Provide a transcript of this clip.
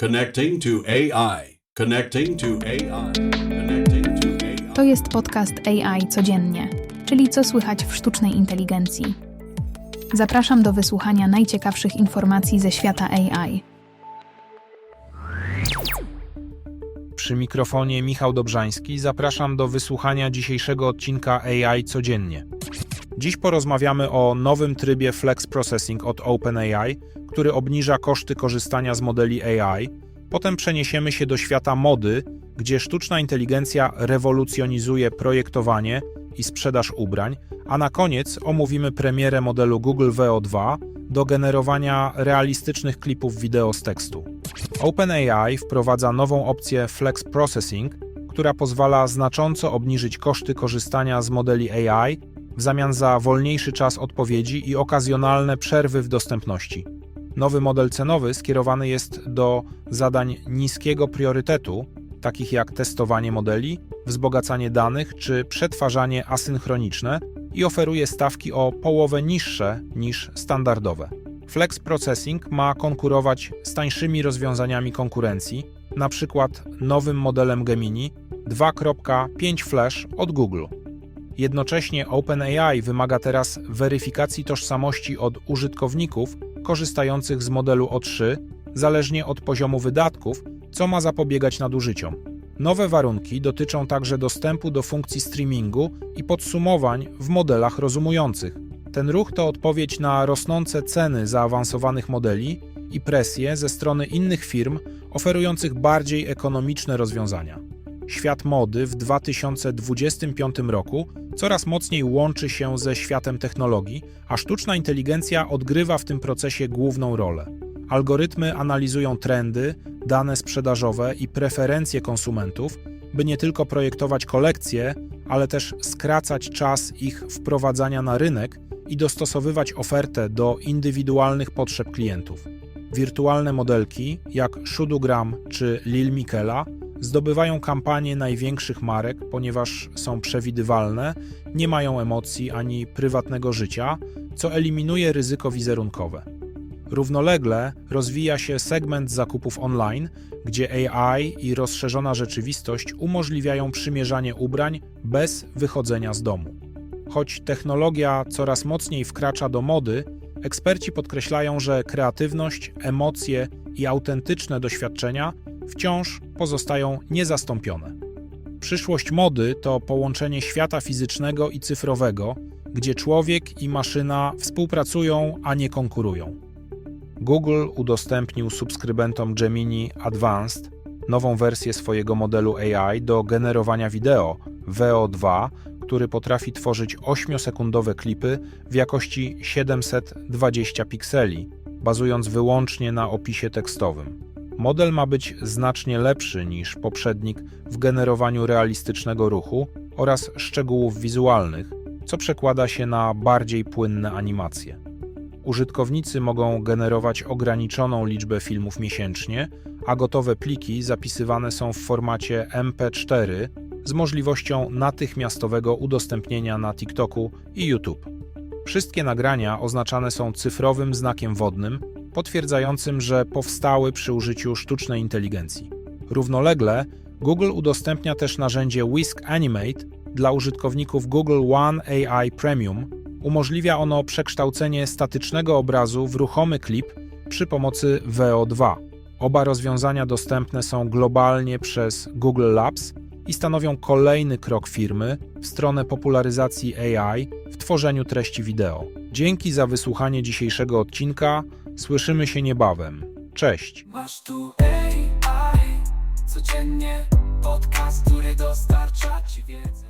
Connecting to AI. Connecting to AI. Connecting to AI. To jest podcast AI codziennie, czyli co słychać w sztucznej inteligencji. Zapraszam do wysłuchania najciekawszych informacji ze świata AI. Przy mikrofonie Michał Dobrzański zapraszam do wysłuchania dzisiejszego odcinka AI codziennie. Dziś porozmawiamy o nowym trybie Flex Processing od OpenAI, który obniża koszty korzystania z modeli AI. Potem przeniesiemy się do świata mody, gdzie sztuczna inteligencja rewolucjonizuje projektowanie i sprzedaż ubrań, a na koniec omówimy premierę modelu Google VO2 do generowania realistycznych klipów wideo z tekstu. OpenAI wprowadza nową opcję Flex Processing, która pozwala znacząco obniżyć koszty korzystania z modeli AI w zamian za wolniejszy czas odpowiedzi i okazjonalne przerwy w dostępności. Nowy model cenowy skierowany jest do zadań niskiego priorytetu, takich jak testowanie modeli, wzbogacanie danych czy przetwarzanie asynchroniczne i oferuje stawki o połowę niższe niż standardowe. Flex Processing ma konkurować z tańszymi rozwiązaniami konkurencji, na przykład nowym modelem Gemini 2.5 Flash od Google. Jednocześnie OpenAI wymaga teraz weryfikacji tożsamości od użytkowników korzystających z modelu O3, zależnie od poziomu wydatków, co ma zapobiegać nadużyciom. Nowe warunki dotyczą także dostępu do funkcji streamingu i podsumowań w modelach rozumujących. Ten ruch to odpowiedź na rosnące ceny zaawansowanych modeli i presję ze strony innych firm oferujących bardziej ekonomiczne rozwiązania. Świat mody w 2025 roku coraz mocniej łączy się ze światem technologii, a sztuczna inteligencja odgrywa w tym procesie główną rolę. Algorytmy analizują trendy, dane sprzedażowe i preferencje konsumentów, by nie tylko projektować kolekcje, ale też skracać czas ich wprowadzania na rynek i dostosowywać ofertę do indywidualnych potrzeb klientów. Wirtualne modelki, jak Shudugram czy Lil Miquela, zdobywają kampanie największych marek, ponieważ są przewidywalne, nie mają emocji ani prywatnego życia, co eliminuje ryzyko wizerunkowe. Równolegle rozwija się segment zakupów online, gdzie AI i rozszerzona rzeczywistość umożliwiają przymierzanie ubrań bez wychodzenia z domu. Choć technologia coraz mocniej wkracza do mody, eksperci podkreślają, że kreatywność, emocje i autentyczne doświadczenia wciąż pozostają niezastąpione. Przyszłość mody to połączenie świata fizycznego i cyfrowego, gdzie człowiek i maszyna współpracują, a nie konkurują. Google udostępnił subskrybentom Gemini Advanced nową wersję swojego modelu AI do generowania wideo VO2, który potrafi tworzyć 8-sekundowe klipy w jakości 720 pikseli, bazując wyłącznie na opisie tekstowym. Model ma być znacznie lepszy niż poprzednik w generowaniu realistycznego ruchu oraz szczegółów wizualnych, co przekłada się na bardziej płynne animacje. Użytkownicy mogą generować ograniczoną liczbę filmów miesięcznie, a gotowe pliki zapisywane są w formacie MP4 z możliwością natychmiastowego udostępnienia na TikToku i YouTube. Wszystkie nagrania oznaczane są cyfrowym znakiem wodnym, potwierdzającym, że powstały przy użyciu sztucznej inteligencji. Równolegle Google udostępnia też narzędzie Whisk Animate dla użytkowników Google One AI Premium. Umożliwia ono przekształcenie statycznego obrazu w ruchomy klip przy pomocy VO2. Oba rozwiązania dostępne są globalnie przez Google Labs i stanowią kolejny krok firmy w stronę popularyzacji AI w tworzeniu treści wideo. Dzięki za wysłuchanie dzisiejszego odcinka. Słyszymy się niebawem. Cześć. Masz tu AI, codziennie podcast, który dostarcza ci wiedzę.